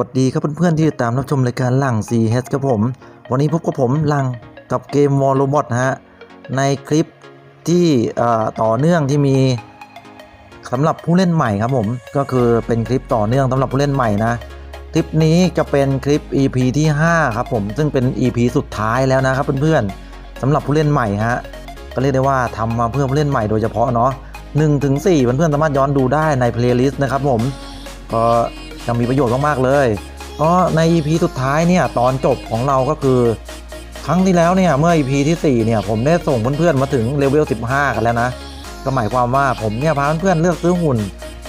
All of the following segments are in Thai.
สวัสดีครับเพื่อนๆที่ติดตามรับชมรายการหลัง CH ครับผม วันนี้พบกับผมหลังกับเกม War Robot นะฮะ ในคลิปที่ต่อเนื่องที่มีสำหรับผู้เล่นใหม่ครับผม ก็คือเป็นคลิปต่อเนื่องสำหรับผู้เล่นใหม่นะ คลิปนี้จะเป็นคลิป EP ที่ 5 ครับผม ซึ่งเป็น EP สุดท้ายแล้วนะครับเพื่อนๆสำหรับผู้เล่นใหม่ฮะ ก็เรียกได้ว่าทำมาเพื่อผู้เล่นใหม่โดยเฉพาะเนาะ1ถึง4เพื่อนๆสามารถย้อนดูได้ในเพลย์ลิสต์นะครับผมก็ จะมีประโยชน์มากๆเลยเพราะใน EP สุดท้ายเนี่ยตอนจบของเราก็คือ ครั้งที่แล้วเนี่ยเมื่อ EP ที่4เนี่ยผมได้ส่งเพื่อนๆมาถึงเลเวล15 กันแล้วนะก็หมายความว่าผมเนี่ยพาเพื่อนๆเลือกซื้อหุ่น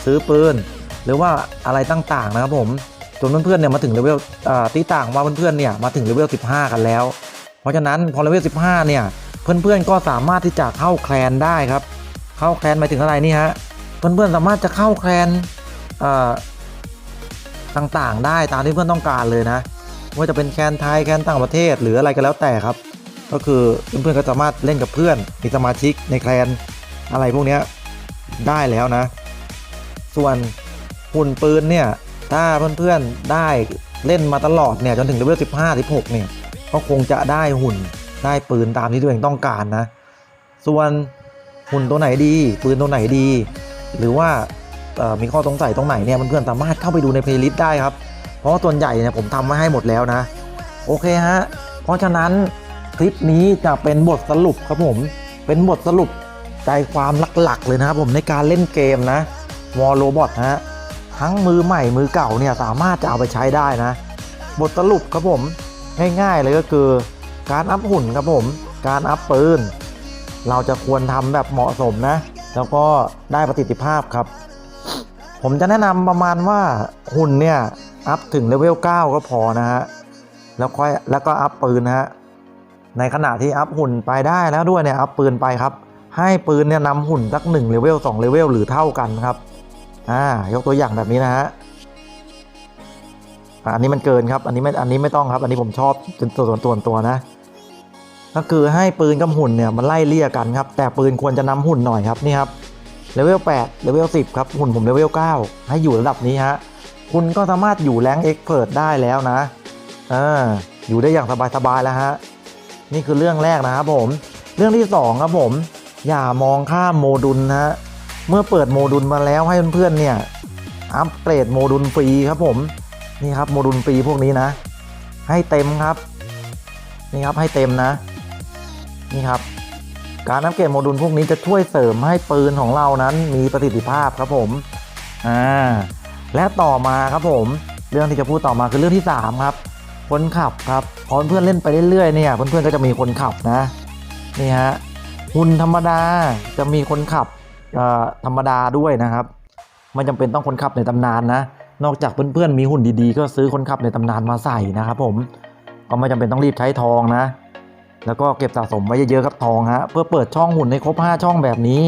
ซื้อปืน หรือว่าอะไรต่างๆนะครับผมจนเพื่อนๆเนี่ยมาถึงเลเวลตีต่างว่าเพื่อนๆเนี่ยมาถึงเลเวล15 กันแล้ว เพราะฉะนั้นพอเลเวล15 เนี่ยเพื่อนๆก็สามารถที่จะเข้าแคลนได้ครับ เข้าแคลนหมายถึงอะไรนี่ฮะเพื่อนๆสามารถจะเข้าแคลนอ่า ต่างๆ ได้ตามที่เพื่อนต้องการเลยนะว่าจะเป็นแคนไทยแคนต่างประเทศหรืออะไรก็แล้วแต่ครับ ก็คือเพื่อนๆก็สามารถเล่นกับเพื่อนมีสมาชิกในแคลนอะไรพวกนี้ได้แล้วนะ ส่วนหุ่นปืนเนี่ยถ้าเพื่อนๆได้เล่นมาตลอดเนี่ยจนถึงเลเวล15 16เนี่ยก็คงจะได้หุ่นได้ปืนตามที่ตัวเองต้องการนะ ส่วนหุ่นตัวไหนดี ปืนตัวไหนดี หรือว่า มีข้อสงสัยตรงไหนเนี่ยเพื่อนๆสามารถเข้าไปดูในเพลย์ลิสต์ได้ครับ เพราะว่าส่วนใหญ่เนี่ยผมทำมาให้หมดแล้วนะ โอเคฮะ เพราะฉะนั้นคลิปนี้จะเป็นบทสรุปครับผม เป็นบทสรุปใจความหลักๆ เลยนะครับผมในการเล่นเกมนะวอลโรบอทฮะทั้งมือใหม่มือเก่าเนี่ยสามารถจะเอาไปใช้ได้นะ บทสรุปครับผมง่ายๆเลยก็คือ การอัพหุ่นครับผม การอัพปืน เราจะควรทำแบบเหมาะสมนะ แล้วก็ได้ประสิทธิภาพครับ ผมจะแนะนำประมาณว่าหุ่นเนี่ยอัพถึงเลเวล 9 ก็พอนะฮะ แล้วค่อยแล้วก็อัพปืนนะฮะ ในขณะที่อัพหุ่นไปได้แล้วด้วยเนี่ยอัพปืนไปครับ ให้ปืนเนี่ยนำหุ่นสัก1เลเวล2เลเวลหรือเท่ากันครับ อ่ายกตัวอย่างแบบนี้นะฮะอันนี้มันเกินครับ อันนี้ไม่ อันนี้ไม่ต้องครับ อันนี้ผมชอบจนตัวส่วนตัวตัวนะ ก็คือให้ปืนกับหุ่นเนี่ยมันไล่เลี่ยกันครับ แต่ปืนควรจะนำหุ่นหน่อยครับนี่ครับ เลเวล8เลเวล10 ครับ หุ่นผมเลเวล9ให้อยู่ระดับนี้ฮะ คุณก็สามารถอยู่แรงเอ็กเพิร์ได้แล้วนะเอออยู่ได้อย่างสบายๆแล้วฮะ นี่คือเรื่องแรกนะครับผม เรื่องที่สองครับผม อย่ามองข้ามโมดูลนะฮะ เมื่อเปิดโมดูลมาแล้วให้เพื่อนๆเนี่ย อัปเกรดโมดูลฟรีครับผม นี่ครับโมดูลฟรีพวกนี้นะ ให้เต็มครับ นี่ครับให้เต็มนะ นี่ครับ การอัปเกรดโมดูลพวกนี้จะช่วยเสริมให้ปืนของเรานั้นมีประสิทธิภาพครับผมอ่าและต่อมาครับผม เรื่องที่จะพูดต่อมาคือเรื่องที่ 3 ครับ คนขับครับพอเพื่อนเล่นไปเรื่อยๆเนี่ยเพื่อนๆก็จะมีคนขับนะนี่ฮะหุ่นธรรมดาจะมีคนขับอ่อธรรมดาด้วยนะครับไม่จำเป็นต้องคนขับในตำนานนะ นอกจากเพื่อนๆมีหุ่นดีๆ ก็ซื้อคนขับในตำนานมาใส่นะครับผมก็ไม่จำเป็นต้องรีบใช้ทองนะ แล้วก็เก็บสะสมไว้เยอะๆครับทองฮะเพื่อเปิดช่องหุ่นให้ครบ 5 ช่องแบบนี้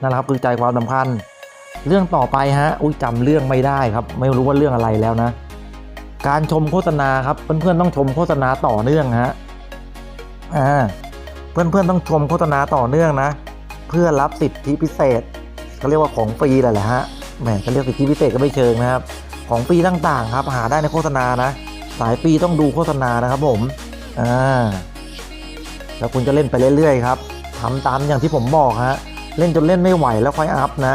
นั่นแหละครับคือใจความสำคัญ เรื่องต่อไปฮะอุ้ยจำเรื่องไม่ได้ครับ ไม่รู้ว่าเรื่องอะไรแล้วนะ การชมโฆษณาครับเพื่อนๆต้องชมโฆษณาต่อเนื่องฮะอ่าเพื่อนๆต้องชมโฆษณาต่อเนื่องนะ เพื่อรับสิทธิพิเศษเขาเรียกว่าของฟรีแหละแหละฮะแหมจะเรียกสิทธิพิเศษก็ไม่เชิงนะครับ ของฟรีต่างๆ ครับหาได้ในโฆษณานะ สายฟรีต้องดูโฆษณานะครับผมอ่า แล้วคุณจะเล่นไปเรื่อยๆครับทำตามอย่างที่ผมบอกฮะเล่นจนเล่นไม่ไหวแล้วค่อยอัพนะ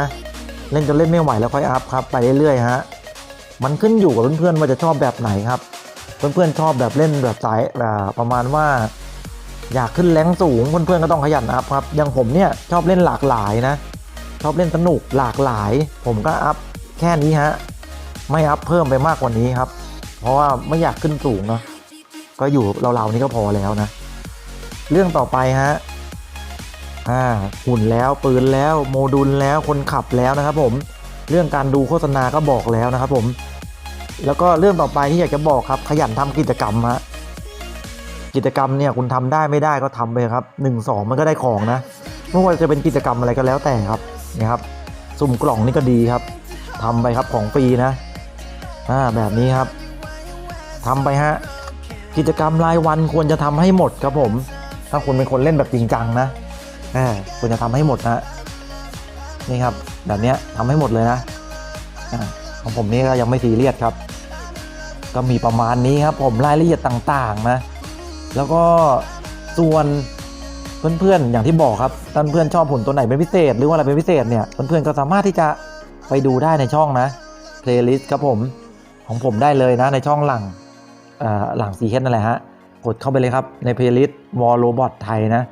เล่นจนเล่นไม่ไหวแล้วค่อยอัพครับไปเรื่อยๆฮะมันขึ้นอยู่กับเพื่อนๆว่าจะชอบแบบไหนครับ เพื่อนๆชอบแบบเล่นแบบสายประมาณว่า อยากขึ้นแรงสูงเพื่อนๆก็ต้องขยันอัพครับอย่างผมเนี่ยชอบเล่นหลากหลายนะ ชอบเล่นสนุกหลากหลาย ผมก็อัพแค่นี้ฮะไม่อัพเพิ่มไปมากกว่านี้ครับ เพราะว่าไม่อยากขึ้นสูงเนาะก็อยู่เราๆนี้ก็พอแล้วนะ เรื่องต่อไปฮะอ่าหุ่นแล้วปืนแล้วโมดูลแล้วคนขับแล้วนะครับผมเรื่องการดูโฆษณาก็บอกแล้วนะครับผม แล้วก็เรื่องต่อไปที่อยากจะบอกครับ ขยันทำกิจกรรมฮะกิจกรรมเนี่ยคุณทำได้ไม่ได้ก็ทำไปครับหนึ่งสองมันก็ได้ของนะไม่ว่าจะเป็นกิจกรรมอะไรก็แล้วแต่ครับนะครับสุ่มกล่องนี่ก็ดีครับทำไปครับของฟรีนะอ่าแบบนี้ครับทำไปฮะกิจกรรมรายวันควรจะทำให้หมดครับผม ถ้าคุณเป็นคนเล่นแบบจริงจังนะควรจะทำให้หมดนะนี่ครับ แบบนี้ยทำให้หมดเลยนะของผมนี่ก็ยังไม่ซีเรียสครับ ก็มีประมาณนี้ครับ ผมรายละเอียดต่างๆนะ แล้วก็ส่วนเพื่อนๆอย่างที่บอกครับท่านเพื่อนชอบหุ่นตัวไหนเป็นพิเศษ หรือว่าอะไรเป็นพิเศษเนี่ยเพื่อนๆก็สามารถที่จะไปดูได้ในช่องนะ playlist ครับผมของผมได้เลยนะในช่องหลังหลังสีเฮดนั่นแหละฮะ กดเข้าไปเลยครับ ใน playlist War Robot ไทยนะ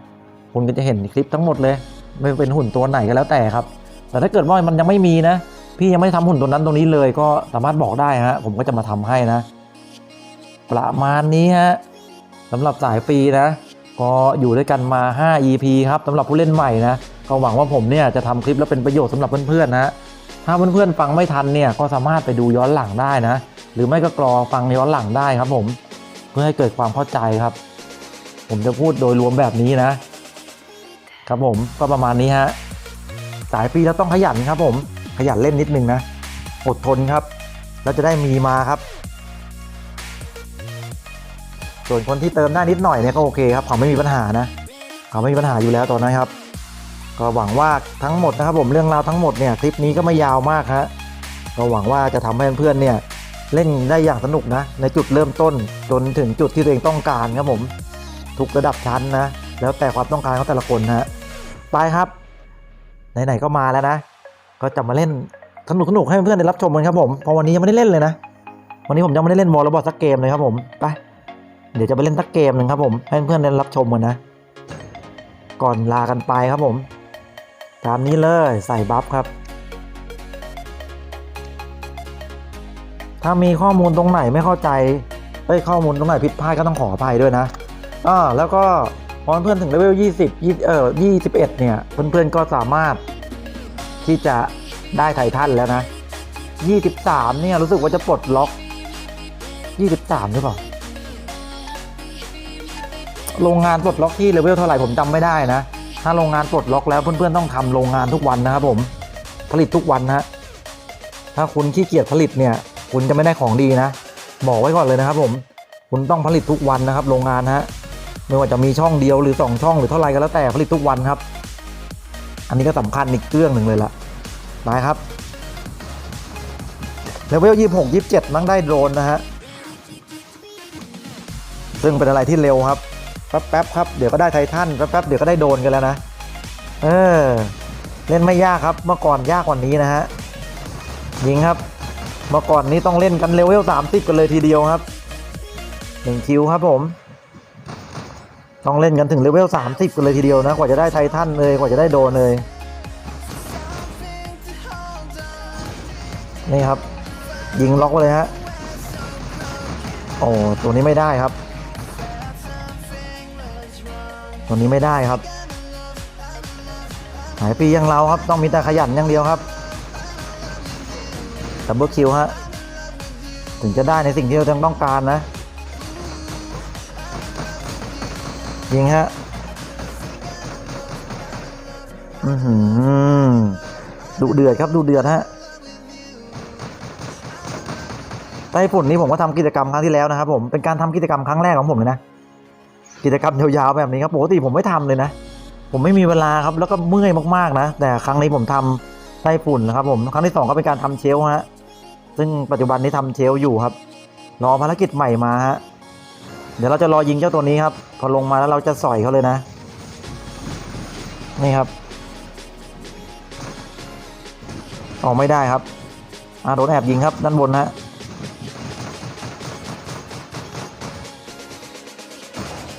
คุณก็จะเห็นคลิปทั้งหมดเลย ไม่ว่าเป็นหุ่นตัวไหนก็แล้วแต่ครับ แต่ถ้าเกิดว่ามันยังไม่มีนะ พี่ยังไม่ทำหุ่นตัวนั้นตรงนี้เลย ก็สามารถบอกได้ฮะผมก็จะมาทำให้นะ ประมาณนี้ฮะสำหรับสายฟรีนะ ก็อยู่ด้วยกันมา 5 EP ครับสำหรับผู้เล่นใหม่นะก็หวังว่าผมเนี่ยจะทำคลิปแล้วเป็นประโยชน์สำหรับเพื่อนๆนะถ้าเพื่อนๆฟังไม่ทันเนี่ยก็สามารถไปดูย้อนหลังได้นะ หรือไม่ก็กรอฟังย้อนหลังได้ครับผม เพื่อให้เกิดความเข้าใจครับ ผมจะพูดโดยรวมแบบนี้นะ ครับผมก็ประมาณนี้ฮะสายฟรีแล้วต้องขยันครับ ผมขยันเล่นนิดนึงนะอดทนครับ แล้วจะได้มีมาครับ ส่วนคนที่เติมได้นิดหน่อยเนี่ยก็โอเคครับเขาไม่มีปัญหานะเขาไม่มีปัญหาอยู่แล้วตอนนั้นครับ ก็หวังว่าทั้งหมดนะครับ ผมเรื่องราวทั้งหมดเนี่ยคลิปนี้ก็ไม่ยาวมากฮะก็หวังว่าจะทำให้เพื่อนๆเนี่ย เล่นได้อย่างสนุกนะ ในจุดเริ่มต้นจนถึงจุดที่ตัวเองต้องการครับผม ทุกระดับชั้นนะ แล้วแต่ความต้องการของแต่ละคนนะไปครับ ไหนๆก็มาแล้วนะ ก็จะมาเล่นสนุกสนุกให้เพื่อนๆได้รับชมกันครับผมเพราะวันนี้ยังไม่ได้เล่นเลยนะ วันนี้ผมยังไม่ได้เล่นวอลล์บอสักเกมเลยครับผมไปเดี๋ยวจะไปเล่นสักเกมหนึ่งครับผมให้เพื่อนๆได้รับชมกันนะ ก่อนลากันไปครับผม ตามนี้เลยใส่บัฟครับ ถ้ามีข้อมูลตรงไหนไม่เข้าใจเอ้ยข้อมูลตรงไหนผิดพลาดก็ต้องขออภัยด้วยนะอ่าแล้วก็พอเพื่อนถึงเลเวล20 20เอ่อ21 เนี่ย เพื่อนๆก็สามารถที่จะได้ไททันแล้วนะ 23 เนี่ยรู้สึกว่าจะปลดล็อก 23 หรือเปล่า โรงงานปลดล็อกที่เลเวลเท่าไหร่ผมจำไม่ได้นะ ถ้าโรงงานปลดล็อกแล้วเพื่อนๆต้องทำโรงงานทุกวันนะครับผม ผลิตทุกวันนะฮะถ้าคุณขี้เกียจผลิตเนี่ย คุณจะไม่ได้ของดีนะ บอกไว้ก่อนเลยนะครับ ผม คุณต้องผลิตทุกวันนะครับ โรงงานนะฮะไม่ว่าจะมีช่องเดียวหรือสองช่องหรือเท่าไรก็แล้วแต่ผลิตทุกวันครับ อันนี้ก็สำคัญอีกเรื่องหนึ่งเลยละไปครับเลเวลยี่หกยี่เจ็ดนั่งได้โดรนนะฮะซึ่งเป็นอะไรที่เร็วครับแป๊บๆครับเดี๋ยวก็ได้ไททันแป๊บๆเดี๋ยวก็ได้โดนกันแล้วนะเออเล่นไม่ยากครับเมื่อก่อนยากกว่านี้นะฮะยิงครับ เมื่อก่อนนี้ต้องเล่นกันเลเวล30กันเลยทีเดียวครับหนึ่งคิวครับผม ต้องเล่นกันถึงเลเวล30กันเลยทีเดียวนะ กว่าจะได้ไททันเลยกว่าจะได้โดนเลย นี่ครับ ยิงล็อกไว้เลยฮะ โอ้ตัวนี้ไม่ได้ครับ ตัวนี้ไม่ได้ครับ หายปีอย่างเราครับ ต้องมีแต่ขยันอย่างเดียวครับ ดับเบิลคิวฮะ ถึงจะได้ในสิ่งที่เราต้องการนะ ยิงฮะ อือหือดุเดือดครับดุเดือดฮะไต้ฝุ่นนี้ผมก็ทำกิจกรรมครั้งที่แล้วนะครับผมเป็นการทำกิจกรรมครั้งแรกของผมเลยนะกิจกรรมยาวๆแบบนี้ครับปกติผมไม่ทำเลยนะ ผมไม่มีเวลาครับแล้วก็เมื่อยมากๆนะ แต่ครั้งนี้ผมทำไต้ฝุ่นนะครับผมครั้งที่สองก็เป็นการทำเชลฟ์ฮะ ซึ่งปัจจุบันนี้ทำเชลอยู่ครับ รอภารกิจใหม่มาฮะ เดี๋ยวเราจะรอยิงเจ้าตัวนี้ครับ พอลงมาแล้วเราจะสอยเขาเลยนะ นี่ครับ ออกไม่ได้ครับอาโดนแอบยิงครับด้านบนฮะ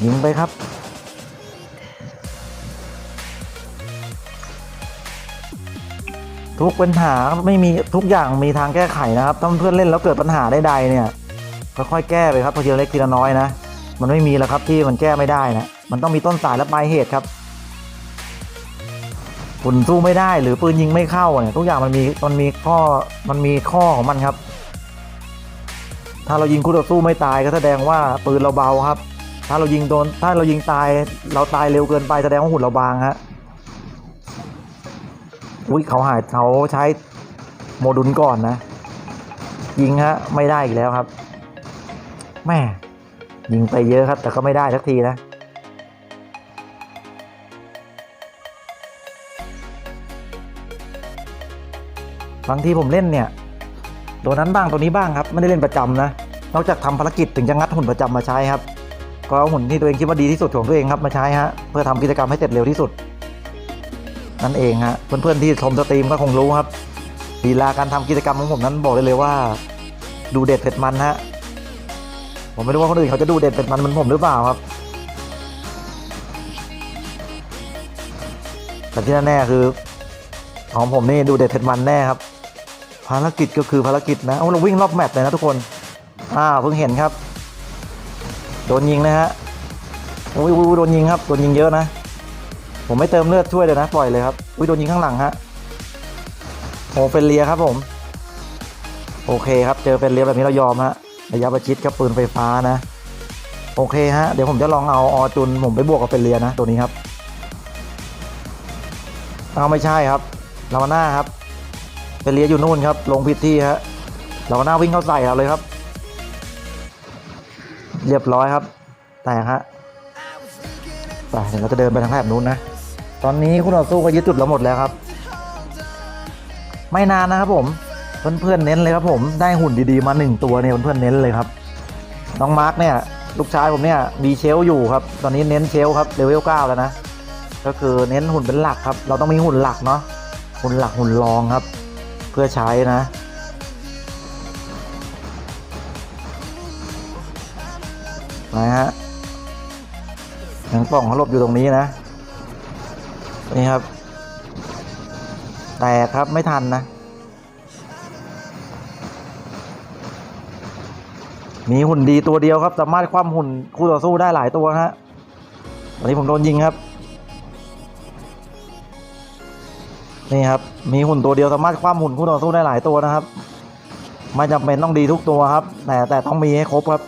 ยิงไปครับ ทุกปัญหาไม่มีทุกอย่างมีทางแก้ไขนะครับถ้าเพื่อนเล่นแล้วเกิดปัญหาใดๆเนี่ยค่อยๆแก้ไปครับทีละเล็กทีละน้อยนะ มันไม่มีแล้วครับที่มันแก้ไม่ได้นะมันต้องมีต้นสายและปลายเหตุครับคุณสู้ไม่ได้หรือปืนยิงไม่เข้าเนี่ยทุกอย่างมันมีมันมีข้อมันมีข้อของมันครับ ถ้าเรายิงคู่ต่อสู้ไม่ตายก็แสดงว่าปืนเราเบาครับ ถ้าเรายิงโดนถ้าเรายิงตายเราตายเร็วเกินไปแสดงว่าหุ่นเราบางฮะ อุ้ยเขาหายเขาใช้โมดุลก่อนนะ ยิงฮะไม่ได้อีกแล้วครับแม่ยิงไปเยอะครับ แต่ก็ไม่ได้สักทีนะบางทีผมเล่นเนี่ยตัวนั้นบ้างตัวนี้บ้างครับ ไม่ได้เล่นประจำนะ นอกจากทำภารกิจถึงจะงัดหุ่นประจำมาใช้ครับ ก็เอาหุ่นที่ตัวเองคิดว่าดีที่สุดของตัวเองครับมาใช้ฮะเพื่อทำกิจกรรมให้เสร็จเร็วที่สุด นั่นเองฮะเพื่อนๆที่ชมสตรีมก็คงรู้ครับลีลาการทำกิจกรรมของผมนั้นบอกได้เลยว่า ดูเด็ดเผ็ดมันฮะผมไม่รู้ว่าคนอื่นเขาจะดูเด็ดเผ็ดมันเหมือนผมหรือเปล่าครับแต่ที่แน่ๆคือของผมนี่ดูเด็ดเผ็ดมันแน่ครับ ภารกิจก็คือภารกิจนะเอาเราวิ่งรอบแมปเลยนะทุกคนอ่าเพิ่งเห็นครับ โดนยิงนะฮะโอ้ยโดนยิงครับโดนยิงเยอะนะ ผมไม่เติมเลือดช่วยเลยนะ ปล่อยเลยครับ อุ้ยโดนยิงข้างหลังฮะโอเป็นเลียครับผม โอเคครับ เจอเป็นเลียแบบนี้เรายอมฮะ ระยะประชิดครับปืนไฟฟ้านะ โอเคฮะ เดี๋ยวผมจะลองเอาออจุนผมไปบวกกับเป็นเลียนะ ตัวนี้ครับ เอาไม่ใช่ครับ ลาวาน่าครับเป็นเลียอยู่นู่นครับ ลงผิดที่ฮะ ลาวาน่าวิ่งเข้าใส่เราเลยครับ เรียบร้อยครับ แตกฮะ ไปเดี๋ยวเราจะเดินไปทางแถบนู้นนะ ตอนนี้คู่ต่อสู้ก็ยึดจุดเราหมดแล้วครับ ไม่นานนะครับผม เพื่อนๆเน้นเลยครับ ผมได้หุ่นดีๆมาหนึ่งตัวเนี่ยเพื่อนๆเน้นเลยครับน้องมาร์กเนี่ยลูกชายผมเนี่ยมีเชลอยู่ครับ ตอนนี้เน้นเชลครับเลเวลเก้าแล้วนะก็คือเน้นหุ่นเป็นหลักครับ เราต้องมีหุ่นหลักเนาะหุ่นหลักหุ่นรองครับ เพื่อใช้นะนะฮะหนังป่องเขาหลบอยู่ตรงนี้นะ นี่ครับ แตกครับไม่ทันนะ มีหุ่นดีตัวเดียวครับ สามารถคว่ำหุ่นคู่ต่อสู้ได้หลายตัวฮะตอนนี้ผมโดนยิงครับ นี่ครับ มีหุ่นตัวเดียวสามารถคว่ำหุ่นคู่ต่อสู้ได้หลายตัวนะครับไม่จำเป็นต้องดีทุกตัวครับ แต่แต่ต้องมีให้ครบครับ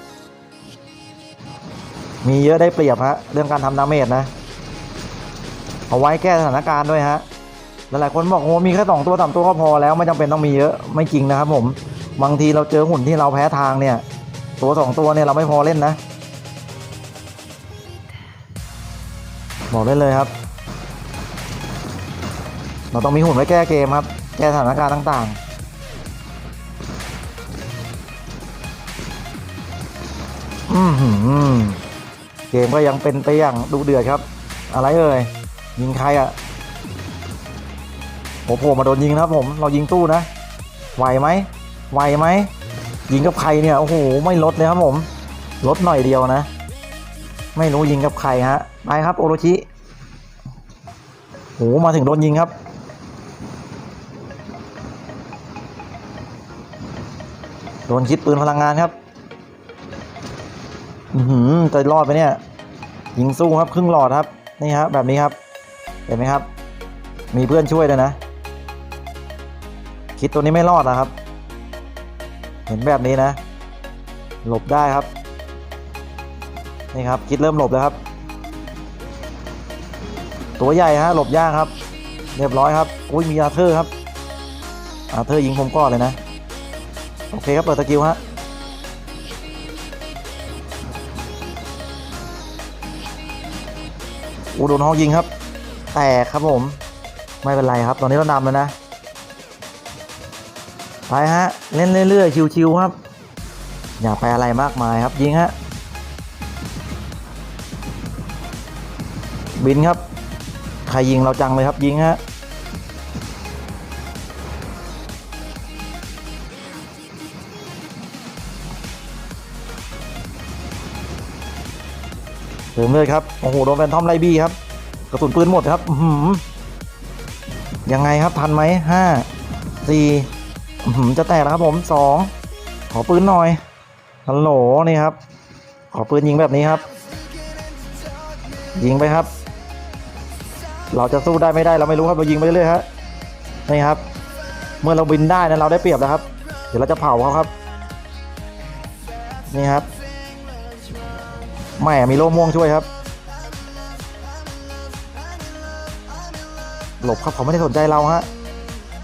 มีเยอะได้เปรียบฮะเรื่องการทำดาเมจนะ เอาไว้แก้สถานการณ์ด้วยฮะหลายๆคนบอกโอ้มีแค่สองตัวสามตัวก็พอแล้วไม่จำเป็นต้องมีเยอะไม่จริงนะครับผมบางทีเราเจอหุ่นที่เราแพ้ทางเนี่ย ตัวสองตัวเนี่ยเราไม่พอเล่นนะ บอกได้เลยครับ เราต้องมีหุ่นไว้แก้เกมครับ แก้สถานการณ์ต่างๆเกมก็ยังเป็นไปอย่างดูเดือดครับ อะไรเอ่ย ยิงใครอะ่ะโอ้โหมาโดนยิงนะครับผม เรายิงตู้นะ ไหวไหมไหวไหม ยิงกับใครเนี่ย โอ้โห ไม่ลดเลยครับผม ลดหน่อยเดียวนะ ไม่รู้ยิงกับใครฮะ ไปครับโอโรชิโอ้โหมาถึงโดนยิงครับ โดนคิดปืนพลังงานครับ อือหือจะรอดไปเนี่ย ยิงสู้ครับ ครึ่งหลอดครับ นี่ครับแบบนี้ครับ เห็นไหมครับ มีเพื่อนช่วยด้วยนะ คิดตัวนี้ไม่รอดนะครับ เห็นแบบนี้นะ หลบได้ครับ นี่ครับ คิดเริ่มหลบแล้วครับ ตัวใหญ่ฮะหลบยากครับ เรียบร้อยครับ อุ้ยมีอาเธอร์ครับ อาเธอร์ยิงผมก่อนเลยนะ โอเคครับเปิดสกิลฮะอูโดนฮอกยิงครับ แตกครับผมไม่เป็นไรครับ ตอนนี้เรานำแล้วนะ ไปฮะ เล่นเรื่อยๆชิวๆครับ อย่าไปอะไรมากมายครับยิงฮะ บินครับ ใครยิงเราจังเลยครับยิงฮะเติมเลยครับ โอ้โห โดนแฟนทอมไลบี้ครับ กระสุนปืนหมดครับอืยังไงครับทันไหมห้าสี่จะแตกแล้วครับผมสองขอปืนหน่อยฮัลโหลนี่ครับ ขอปืนยิงแบบนี้ครับ ยิงไปครับ เราจะสู้ได้ไม่ได้เราไม่รู้ครับเรายิงไปเรื่อยๆครับนี่ครับ เมื่อเราบินได้นะเราได้เปรียบแล้วครับ เดี๋ยวเราจะเผาเขาครับ นี่ครับไม่มีโล่ม่วงช่วยครับ หลบครับเขาไม่ได้สนใจเราฮะ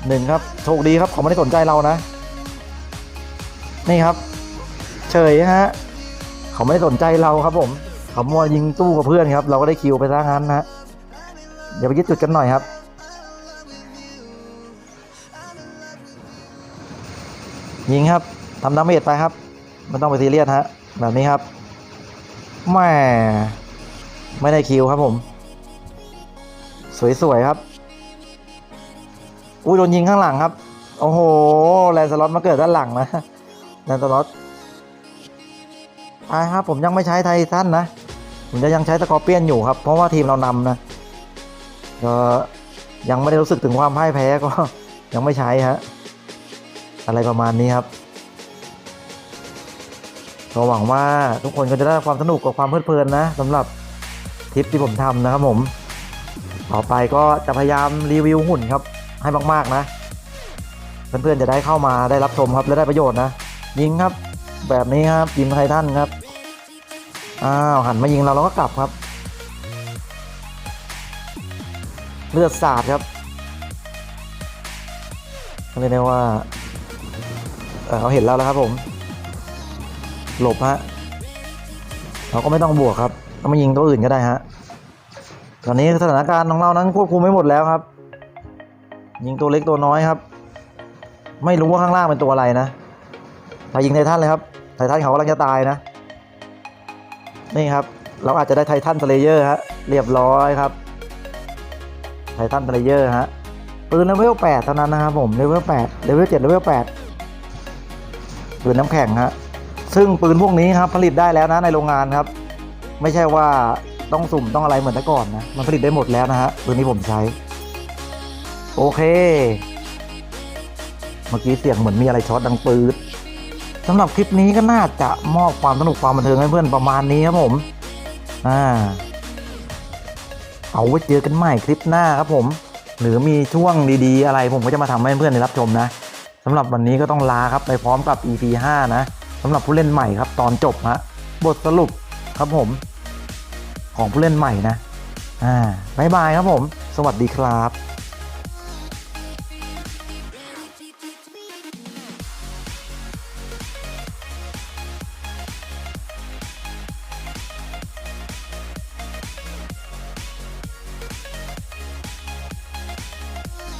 หนึ่งครับโชคดีครับเขาไม่ได้สนใจเรานะ นี่ครับ เฉยฮะเขาไม่ได้สนใจเราครับ ผม เขามัวยิงตู้กับเพื่อนครับ เราก็ได้คิวไปซะงั้นนะฮะเดี๋ยวไปยึดจุดกันหน่อยครับยิงครับทำดาเมจไปครับไม่ต้องไปซีเรียสฮะแบบนี้ครับแหม่ไม่ได้คิวครับผม สวยๆครับ อุ้ยโดนยิงข้างหลังครับ โอ้โห แลนสล็อตมาเกิดด้านหลังนะ แลนสล็อตอ่าครับ ผมยังไม่ใช้ไททันนะ ผมจะยังใช้สกอร์เปียนอยู่ครับ เพราะว่าทีมเรานำนะ ก็ยังไม่ได้รู้สึกถึงความพ่ายแพ้ก็ยังไม่ใช้ฮะ อะไรประมาณนี้ครับก็หวังว่าทุกคนก็จะได้ความสนุกกับความเพลิดเพลินนะสำหรับทริปที่ผมทำนะครับผม ต่อไปก็จะพยายามรีวิวหุ่นครับ ให้มากๆนะ เพื่อนๆจะได้เข้ามาได้รับชมครับและได้ประโยชน์นะ ยิงครับ แบบนี้ครับยิงไททันครับอ้าวหันมายิงเราเราก็กลับครับ เลือดสาดครับเรียกได้ว่าเออเขาเห็นแล้วแล้วครับผม หลบฮะเราก็ไม่ต้องบวกครับต้องมายิงตัวอื่นก็ได้ฮะตอนนี้สถานการณ์ของเรานั้นควบคุมไม่หมดแล้วครับ ยิงตัวเล็กตัวน้อยครับ ไม่รู้ว่าข้างล่างเป็นตัวอะไรนะไปยิงไททันเลยครับ ไททันเขากำลังจะตายนะ นี่ครับ เราอาจจะได้ไททันสเลเยอร์ฮะ เรียบร้อยครับ ไททันสเลเยอร์ฮะ ปืนเลเวลแปดเท่านั้นนะครับผม เลเวลแปดเลเวลเจ็ดเลเวลแปดปืนน้ำแข็งฮะ ซึ่งปืนพวกนี้ครับผลิตได้แล้วนะในโรงงานครับ ไม่ใช่ว่าต้องสุ่มต้องอะไรเหมือนแต่ก่อนนะ มันผลิตได้หมดแล้วนะฮะ ปืนนี้ผมใช้ โอเค เมื่อกี้เสียงเหมือนมีอะไรช็อตดังปืดสำหรับคลิปนี้ก็น่าจะมอบความสนุกความบันเทิงให้เพื่อนประมาณนี้ครับผม อ่า เอาไว้เจอกันใหม่คลิปหน้าครับผม หรือมีช่วงดีๆ อะไรผมก็จะมาทำให้เพื่อนได้รับชมนะสำหรับวันนี้ก็ต้องลาครับไปพร้อมกับ EP 5 นะสำหรับผู้เล่นใหม่ครับตอนจบฮะบทสรุปครับผม ของผู้เล่นใหม่นะ อ่าบายบายครับผม สวัสดีครับ